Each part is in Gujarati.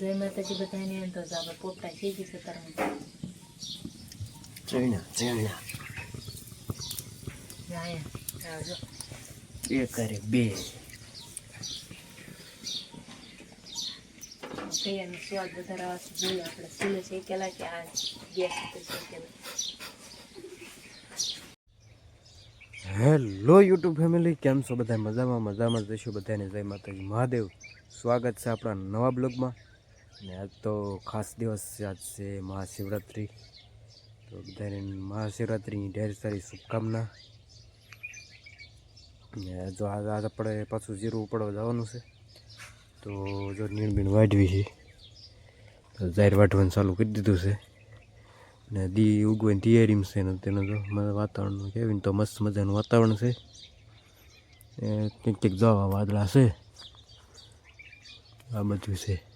જય માતાજી બધાને તો આપણે પોપટા શીખી છે તરમ ચણા ચણા એક કરે બે. તૈયારનો સ્વાદ વધારે આવશે. જોઈએ આપણે ચૂલે શેકેલા કે આ ગેસ ઉપર શેકેલા હેલો યુટ્યુબ ફેમિલી કેમ છો બધા? મજામાં મજામાં જઈશું બધાને. જય માતાજી. મહાદેવ. સ્વાગત છે આપણા નવા બ્લોગમાં. ને આજ તો ખાસ દિવસ છે આજ છે મહાશિવરાત્રિ. તો બધાને મહાશિવરાત્રિની ઢેર સારી શુભકામના. ને જો આજ આજ આપણે પાછું જીરું ઉપાડવા જવાનું છે. તો જો નીણબીણ વાઢવી છે. તો જાહેર વાઢવાનું ચાલુ કરી દીધું છે. ને દી ઉગવાની તૈયારીમાં છે ને તેનું તો વાતાવરણ કહેવાય તો મસ્ત મજાનું વાતાવરણ છે. કંઈક કંઈક જવા વાદળા છે. આ બધું છે.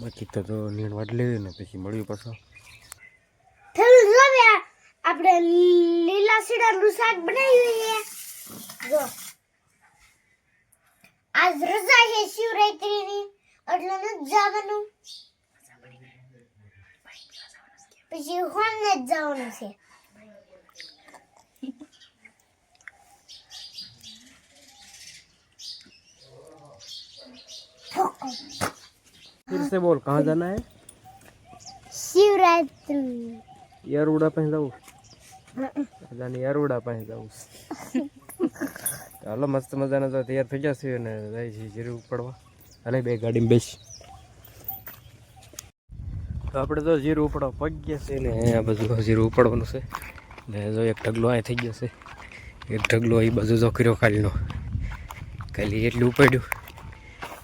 બાકી તો તો નીણ વાટ લેવી ને પછી મળ્યું પાછો. થેલું જોવે આપણે લીલા સીડાનું શાક બનાવી છે જો. આજ રજા છે શિવરાત્રીની, એટલે નથી જવાનું. પછી હોમને જ જવાનું છે. फिर से बोल कहाँ जाना है શિવરાત્રી યારુડા પાસે જવું જાને યારુડા પાસે જવું ચાલો મસ્ત મજાના તો તૈયાર થઈ જશે અને જાય છે જીરું ઉપાડવા અને બે ગાડીમાં બેસી તો આપણે તો જીરું ઉપાડવા પગ ગયા છે ને આ બધું જીરું ઉપાડવાનું છે ને જો એક ઢગલો અહીં થઈ ગયો છે એક ઢગલો એ બધું જો કર્યો કાલનો કાલે એટલું ઉપાડ્યું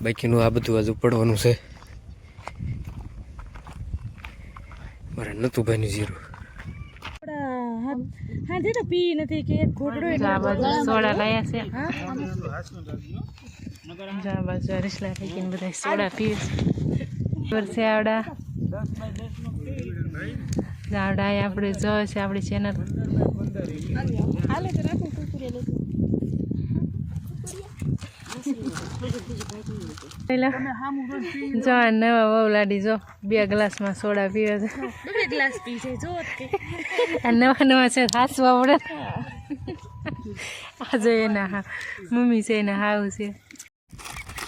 બાકીનું આ બધું હજુ ઉપાડવાનું છે મારે નતું ભાઈનું જીરું આ બાજુ સોડા લાયા છે જો આ બાજુ અરીસલા ફેંકીને બધા સોડા પીવે છે આવડા આવડા આપણે જો છે આપણી ચેનલ જો નવા વહુ લાડી જો બે ગ્લાસમાં સોડા પીવે છે. આ નવા નવા છે હાસવા પડે આજે એના હા મમ્મી છે એના હાવ છે.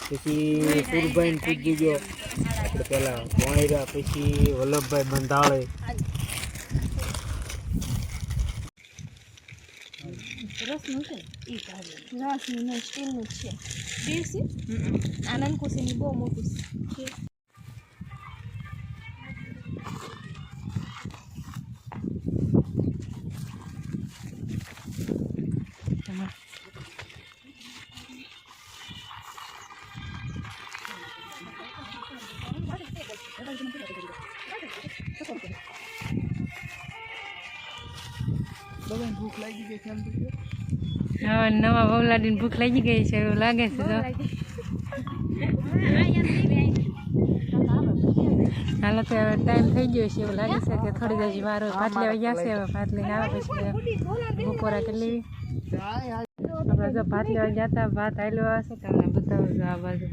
પછી સુરભાઈ પૂજી ગયો. પેલા વાયરા પછી વલ્લભભાઈ બંધાળે. આનંદ કુશીની બહુ મોટું છે. હવે નવા વહુ લાડીને ભૂખ લાગી ગઈ છે એવું લાગે છે તો. હાલો તો હવે ટાઈમ થઈ ગયો છે એવું લાગે છે કે થોડી હજી મારો ભાત લેવા ગયા છે હવે ભાત લઈને આવે પછી બપોરા કરી લેવી. આપણે જો ભાત લેવા ગયા હતા ભાત આવેલો હશે તમને બતાવું છું આ બાજુ.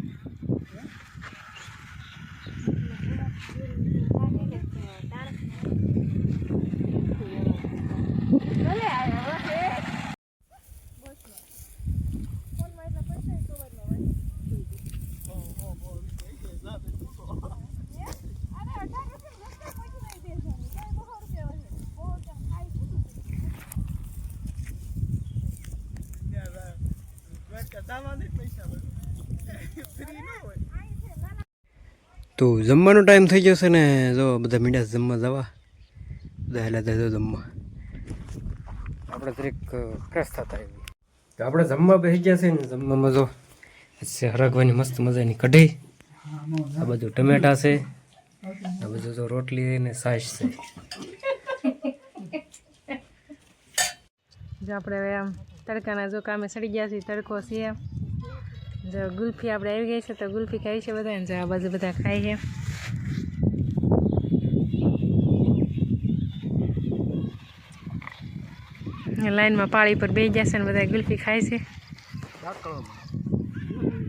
તો જમવાનો ટાઈમ થઈ જશે ને જો બધા મીડા જમવા જવા. બધા હેલા જજો જમવા. આપણે દરેક ફ્રેશ થતા તો આપણે જમવા બેસી ગયા છે ને, જમવામાં જો હરગવાની મસ્ત મજાની કઢી. આ બધું ટમેટા છે. આ બધું જો રોટલી ને સાસ છે. આપણે આમ તડકાના જો કામે સડી ગયા છીએ તડકો છે. જો ગુલ્ફી આપણે આવી ગઈ છે, તો ગુલ્ફી ખાઈ છે બધા જો આ બાજુ બધા ખાય છે. લાઈનમાં પાળી પર બેસી ગયા છે ને બધા ગુલ્ફી ખાય છે.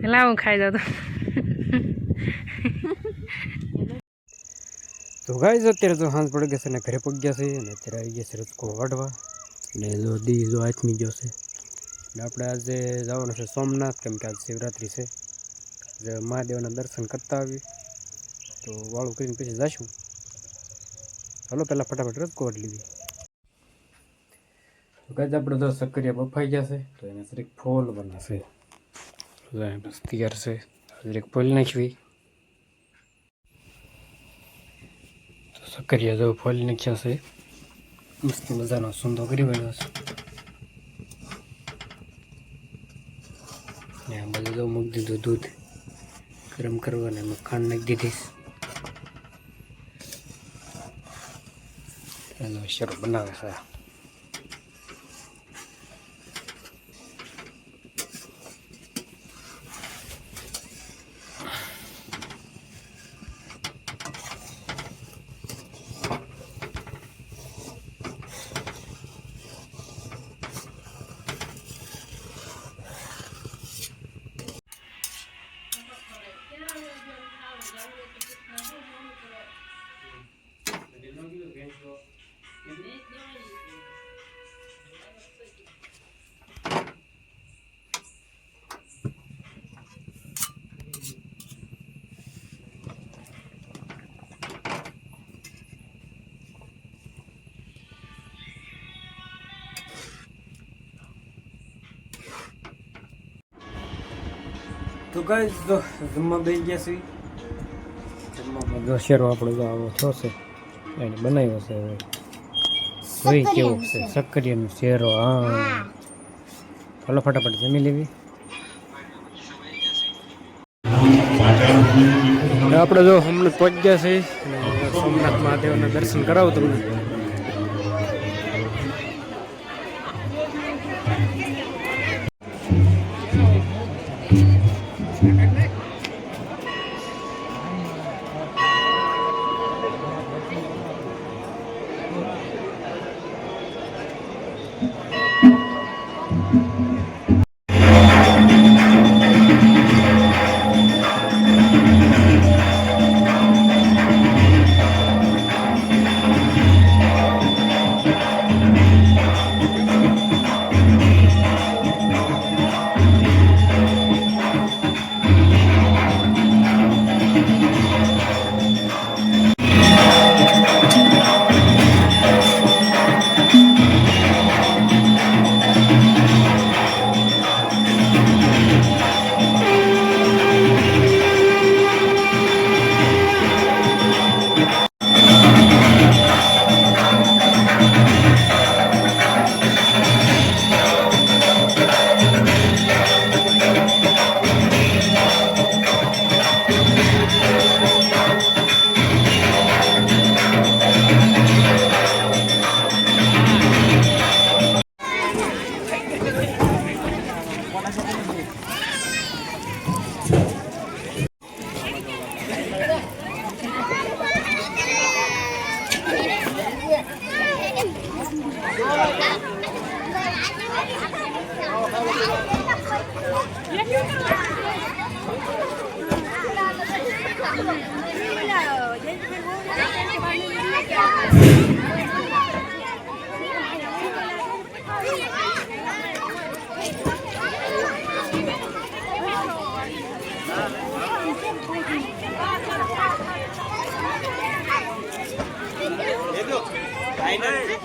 કે લાવ હું ખાઈ જાઉં તો. તો ગાઈઝ અત્યારે તો સાંજ પડી ગઈ છે અને ઘરે પગ ગયા છે અને અત્યારે આવી ગયા છે રચકો વાઢવા. અને જો દી જો આથમી ગયો છે. અને આપણે આજે જવાનું છે સોમનાથ, કેમ કે આજે શિવરાત્રિ છે. મહાદેવના દર્શન કરતા આવી તો વાળું કરીને પછી જશું. ચાલો, પહેલાં ફટાફટ વાઢી લીધી તો ગાઈઝ આપણે તો સક્કરિયા બફાઈ ગયા છે, તો એને જરીક ફોલ બનાવશે બસ તૈયાર છે. જરીક ફોલ નાખવી. સક્કરિયા જો ફોલ નાખ્યા છે. મસ્ત મજાનો સુંદો કરી રહ્યો છે ને આ બધું તો મૂકી દીધું દૂધ. ગરમ કરવાને એમાં ખાંડ નાખી દીધીશ ચાલો, શરૂ બનાવે છે. તો ગાઈસ જો જમવા બેસી ગયા છે જમવામાં જો શેરો આપણો જો આવો થયો છે. એને બનાવ્યો છે હવે. જોઈ કેવું છે. સક્કરિયાનો શેરો હા. હલો ફટાફટ જમી લેવી. આપણે જો હમણાં પહોંચ ગયા છે સોમનાથ મહાદેવના દર્શન કરાવું તમને. Hey, hey.